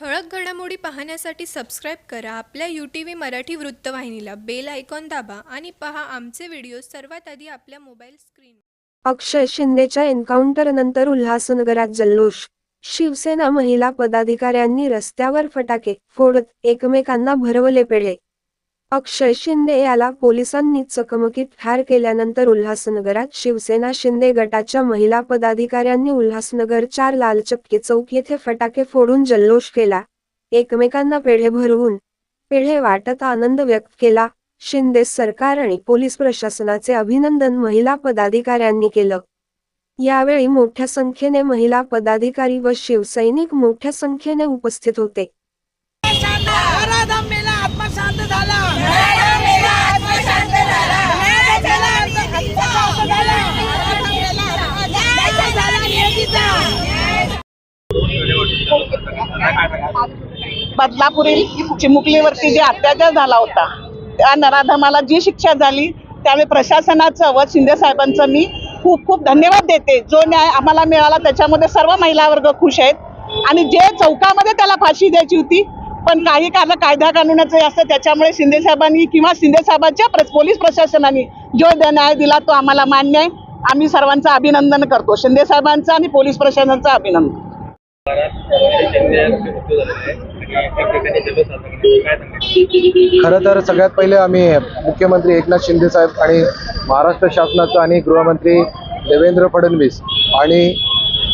ठळक घडामोडी पाहण्यासाठी सबस्क्राईब करा. आपल्या यू टी व्ही मराठी वृत्तवाहिनीला बेल आयकॉन दाबा आणि पहा आमचे व्हिडिओ सर्वात आधी आपल्या मोबाईल स्क्रीन अक्षय शिंदेच्या एन्काउंटरनंतर उल्हासनगरात जल्लोष. शिवसेना महिला पदाधिकाऱ्यांनी रस्त्यावर फटाके फोडत एकमेकांना भरवले पेढे. अक्षय शिंदे याला पोलिसांनी चकमकीत ठार केल्यानंतर उल्हासनगरात शिवसेना शिंदे गटाच्या महिला पदाधिकाऱ्यांनी उल्हासनगर चार लालचक्की चौक येथे फटाके फोडून जल्लोष केला. एकमेकांना पेढे भरवून पेढे वाटत आनंद व्यक्त केला. शिंदे सरकार आणि पोलीस प्रशासनाचे अभिनंदन महिला पदाधिकाऱ्यांनी केलं. यावेळी मोठ्या संख्येने महिला पदाधिकारी व शिवसैनिक मोठ्या संख्येने उपस्थित होते. बदलापुरी चिमुकलीवरती जे अत्याचार झाला होता त्या नराधमाला जी शिक्षा झाली त्यावेळी प्रशासनाचं व शिंदे साहेबांचं मी खूप खूप धन्यवाद देते. जो न्याय आम्हाला मिळाला त्याच्यामध्ये सर्व महिला वर्ग खुश आहेत. आणि जे चौकामध्ये त्याला फाशी द्यायची होती पण काही कारण कायदा कानूनाचं असतं त्याच्यामुळे शिंदे साहेबांनी किंवा शिंदे साहेबांच्या पोलीस प्रशासनाने जो न्याय दिला तो आम्हाला मान्य आहे. आम्ही सर्वांचं अभिनंदन करतो. शिंदे साहेबांचं आणि पोलीस प्रशासनाचं अभिनंदन. खरं तर सगळ्यात पहिले आम्ही मुख्यमंत्री एकनाथ शिंदे साहेब आणि महाराष्ट्र शासनाचं आणि गृहमंत्री देवेंद्र फडणवीस आणि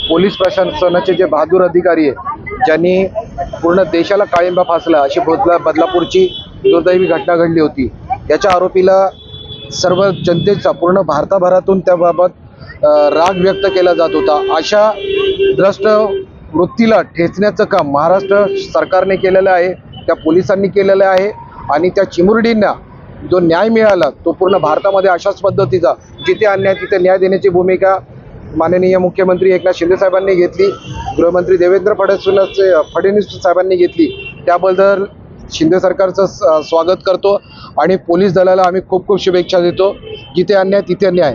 पोलीस प्रशासनाचे जे बहादूर अधिकारी आहे ज्यांनी पूर्ण देशाला काळिंबा फासला अशी बदला बदलापूरची दुर्दैवी घटना घडली होती. याच्या आरोपीला सर्व जनतेचा पूर्ण भारताभरातून त्याबाबत राग व्यक्त केला जात होता. अशा द्रष्ट वृत्तीला ठेचण्याचं काम महाराष्ट्र सरकारने केलेलं आहे त्या पोलिसांनी केलेलं आहे आणि त्या चिमुरडींना जो न्याय मिळाला तो पूर्ण भारतामध्ये अशाच पद्धतीचा जिथे अन्याय तिथे न्याय देण्याची भूमिका माननीय मुख्यमंत्री एकनाथ शिंदे साहेबांनी घेतली गृहमंत्री देवेंद्र फडणवीस फडणवीस साहेबांनी घेतली त्याबद्दल शिंदे सरकारचं स- स्वागत करतो आणि पोलीस दलाला आम्ही खूप खूप शुभेच्छा देतो जिथे अन्याय तिथे न्याय.